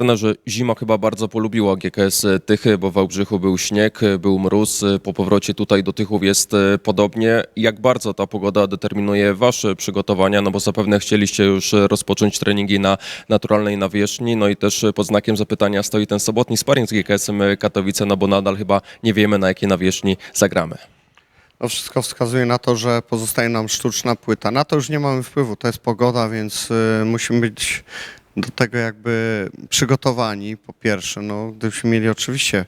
trenerze, zima chyba bardzo polubiła GKS Tychy, bo w Wałbrzychu był śnieg, był mróz, po powrocie tutaj do Tychów jest e, podobnie. Jak bardzo ta pogoda determinuje wasze przygotowania, no bo zapewne chcieliście już rozpocząć treningi na naturalnej nawierzchni, no i też pod znakiem zapytania stoi ten sobotni sparring z GKS-em Katowice, no bo nadal chyba nie wiemy na jakiej nawierzchni zagramy. No wszystko wskazuje na to, że pozostaje nam sztuczna płyta. Na to już nie mamy wpływu, to jest pogoda, więc musimy być do tego jakby przygotowani. Po pierwsze, no, gdybyśmy mieli oczywiście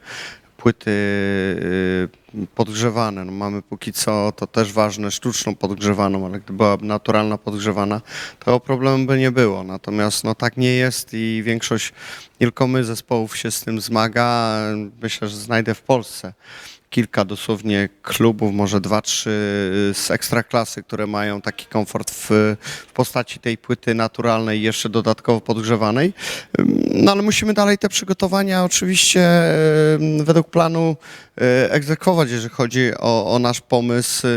płyty y, podgrzewane, no, mamy póki co, to też ważne, sztuczną podgrzewaną, ale gdyby była naturalna podgrzewana, to problemu by nie było. Natomiast no, tak nie jest i większość, tylko my zespołów się z tym zmaga. Myślę, że znajdę w Polsce kilka dosłownie klubów, może dwa, trzy z ekstraklasy, które mają taki komfort w, w postaci tej płyty naturalnej, jeszcze dodatkowo podgrzewanej. No ale musimy dalej te przygotowania oczywiście według planu egzekwować, jeżeli chodzi o, o nasz pomysł e,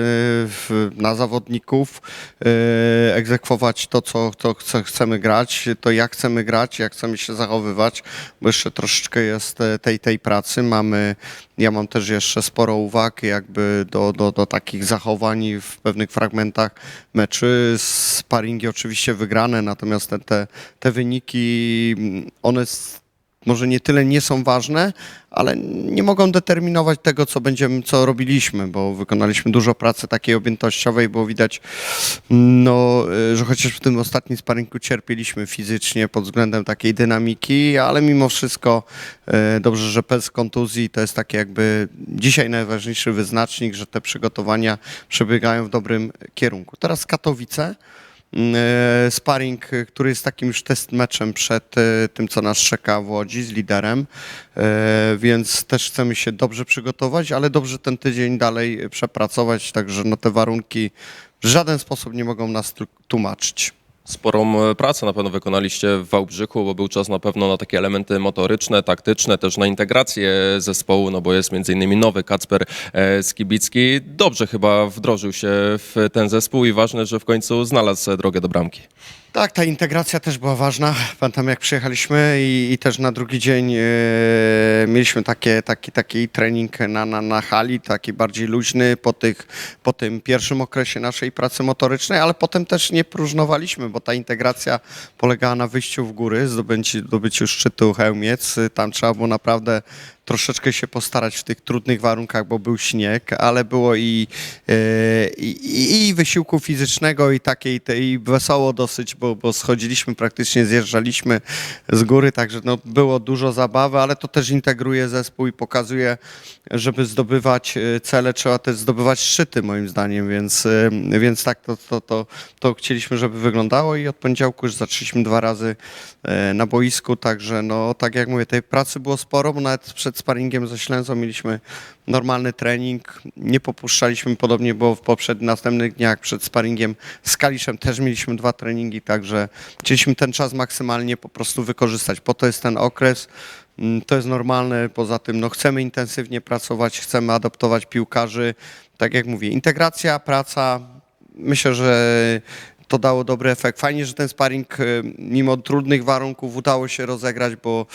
w, na zawodników, e, egzekwować to, co, co chce, chcemy grać, to jak chcemy grać, jak chcemy się zachowywać, bo jeszcze troszeczkę jest e, tej, tej pracy. Mamy, ja mam też jeszcze sporo uwag jakby do, do, do takich zachowań w pewnych fragmentach meczy. Sparingi oczywiście wygrane, natomiast te, te, te wyniki, mm, one może nie tyle nie są ważne, ale nie mogą determinować tego, co będziemy, co robiliśmy, bo wykonaliśmy dużo pracy takiej objętościowej, było widać, no, y, że chociaż w tym ostatnim sparingu cierpieliśmy fizycznie pod względem takiej dynamiki, ale mimo wszystko y, dobrze, że bez kontuzji to jest taki jakby dzisiaj najważniejszy wyznacznik, że te przygotowania przebiegają w dobrym kierunku. Teraz Katowice. E, Sparring, e, który jest takim już test meczem przed e, tym, co nas czeka w Łodzi z liderem, więc też chcemy się dobrze przygotować, ale dobrze ten tydzień dalej przepracować, także no te warunki w żaden sposób nie mogą nas tłumaczyć. Sporą e, pracę na pewno wykonaliście w Wałbrzychu, bo był czas na pewno na takie elementy motoryczne, taktyczne, też na integrację zespołu, no bo jest między innymi nowy Kacper e, Skibicki. Dobrze chyba wdrożył się w ten zespół i ważne, że w końcu znalazł drogę do bramki. Tak, ta integracja też była ważna. Pamiętam jak przyjechaliśmy i, i też na drugi dzień e, mieliśmy takie, taki, taki trening na, na, na hali, taki bardziej luźny po, tych, po tym pierwszym okresie naszej pracy motorycznej, ale potem też nie próżnowaliśmy, bo ta integracja polegała na wyjściu w góry, zdobyciu, zdobyciu szczytu Chełmiec. Tam trzeba było naprawdę troszeczkę się postarać w tych trudnych warunkach, bo był śnieg, ale było i, e, i, i, i wysiłku fizycznego, i takiej tej wesoło dosyć, bo, bo schodziliśmy praktycznie, zjeżdżaliśmy z góry, także no, było dużo zabawy, ale to też integruje zespół i pokazuje, żeby zdobywać e, cele, trzeba też zdobywać szczyty moim zdaniem, więc, e, więc tak to, to, to, to chcieliśmy, żeby wyglądało i od poniedziałku już zaczęliśmy dwa razy na boisku, także no tak jak mówię, tej pracy było sporo, bo nawet przed sparingiem ze Ślęzą mieliśmy normalny trening, nie popuszczaliśmy, podobnie było w poprzednich następnych dniach przed sparingiem z Kaliszem też mieliśmy dwa treningi, także chcieliśmy ten czas maksymalnie po prostu wykorzystać, po to jest ten okres, Mm, to jest normalne, poza tym no, chcemy intensywnie pracować, chcemy adaptować piłkarzy, tak jak mówię, integracja, praca, myślę, że to dało dobry efekt. Fajnie, że ten sparring y, mimo trudnych warunków udało się rozegrać, bo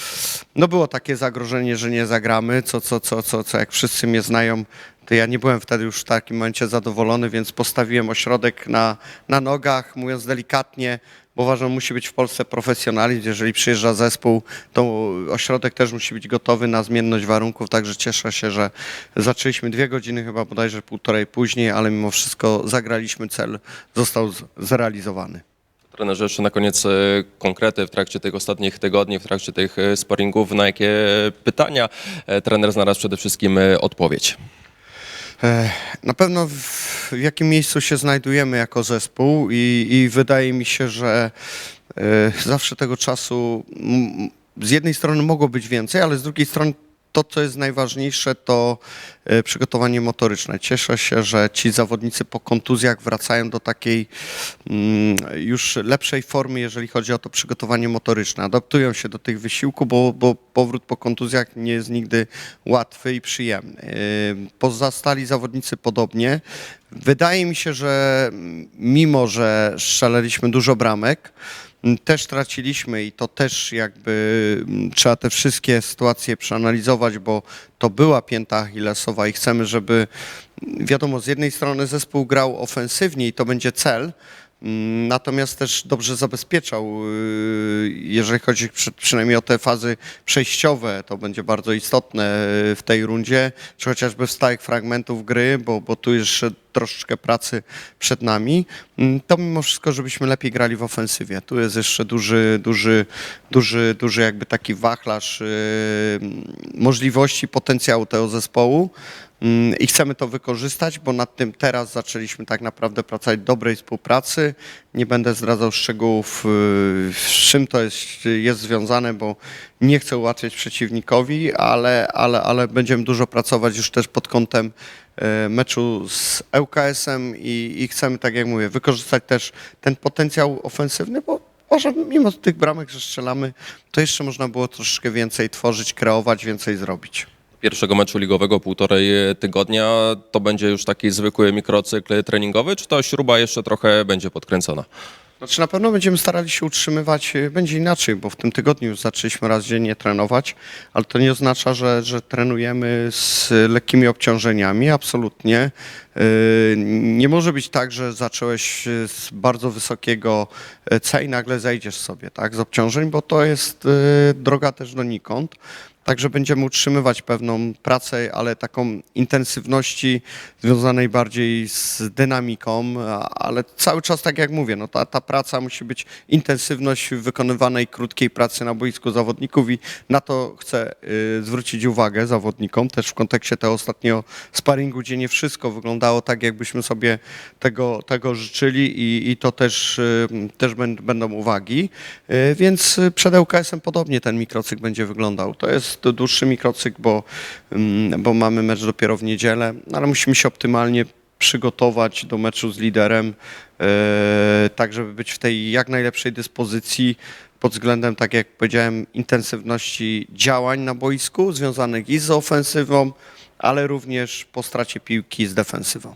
no było takie zagrożenie, że nie zagramy, co, co, co, co, co jak wszyscy mnie znają, to ja nie byłem wtedy już w takim momencie zadowolony, więc postawiłem ośrodek na, na nogach, mówiąc delikatnie, bo uważam, że musi być w Polsce profesjonalizm. Jeżeli przyjeżdża zespół, to ośrodek też musi być gotowy na zmienność warunków, także cieszę się, że zaczęliśmy dwie godziny, chyba bodajże półtorej później, ale mimo wszystko zagraliśmy, cel został zrealizowany. Trenerze, jeszcze na koniec e, konkrety w trakcie tych ostatnich tygodni, w trakcie tych e, sparingów, na jakie pytania e, trener znalazł przede wszystkim odpowiedź? E, Na pewno w, jakim miejscu się znajdujemy jako zespół i, i wydaje mi się, że e, zawsze tego czasu z jednej strony mogło być więcej, ale z drugiej strony to, co jest najważniejsze, to e, przygotowanie motoryczne. Cieszę się, że ci zawodnicy po kontuzjach wracają do takiej mm, już lepszej formy, jeżeli chodzi o to przygotowanie motoryczne. Adaptują się do tych wysiłków, bo, bo powrót po kontuzjach nie jest nigdy łatwy i przyjemny. E, Pozostali zawodnicy podobnie. Wydaje mi się, że mimo, że strzelaliśmy dużo bramek, też traciliśmy i to też jakby m, trzeba te wszystkie sytuacje przeanalizować, bo to była pięta achillesowa i chcemy, żeby wiadomo, z jednej strony zespół grał ofensywnie i to będzie cel, mm, natomiast też dobrze zabezpieczał, yy, jeżeli chodzi przy, przynajmniej o te fazy przejściowe, to będzie bardzo istotne yy, w tej rundzie, czy chociażby w stałych fragmentów gry, bo, bo tu jeszcze troszeczkę pracy przed nami, Mm, to mimo wszystko, żebyśmy lepiej grali w ofensywie. Tu jest jeszcze duży, duży, duży, duży jakby taki wachlarz yy, możliwości, potencjału tego zespołu. Mm, I chcemy to wykorzystać, bo nad tym teraz zaczęliśmy tak naprawdę pracować dobrej współpracy. Nie będę zdradzał szczegółów, yy, z czym to jest, jest związane, bo nie chcę ułatwiać przeciwnikowi, ale, ale, ale będziemy dużo pracować już też pod kątem e, meczu z ŁKS-em i, i chcemy, tak jak mówię, wykorzystać też ten potencjał ofensywny, bo może mimo tych bramek, że strzelamy, to jeszcze można było troszeczkę więcej tworzyć, kreować, więcej zrobić. Pierwszego meczu ligowego półtorej tygodnia to będzie już taki zwykły mikrocykl treningowy, czy ta śruba jeszcze trochę będzie podkręcona? Znaczy na pewno będziemy starali się utrzymywać, y, będzie inaczej, bo w tym tygodniu już zaczęliśmy raz dziennie trenować, ale to nie oznacza, że, że trenujemy z lekkimi obciążeniami, absolutnie. Y, Nie może być tak, że zacząłeś z bardzo wysokiego C i nagle zejdziesz sobie tak, z obciążeń, bo to jest droga też donikąd. Także będziemy utrzymywać pewną pracę, ale taką intensywności związanej bardziej z dynamiką, ale cały czas, tak jak mówię, no ta, ta praca musi być intensywność wykonywanej krótkiej pracy na boisku zawodników i na to chcę y, zwrócić uwagę zawodnikom, też w kontekście tego ostatniego sparingu, gdzie nie wszystko wyglądało tak, jakbyśmy sobie tego, tego życzyli i, i to też, y, też bę- będą uwagi. Y, Więc przed ŁKS-em podobnie ten mikrocykl będzie wyglądał. To jest dłuższy mikrocykl, bo, mm, bo mamy mecz dopiero w niedzielę, no ale musimy się optymalnie przygotować do meczu z liderem, e, tak żeby być w tej jak najlepszej dyspozycji pod względem, tak jak powiedziałem, intensywności działań na boisku związanych i z ofensywą, ale również po stracie piłki z defensywą.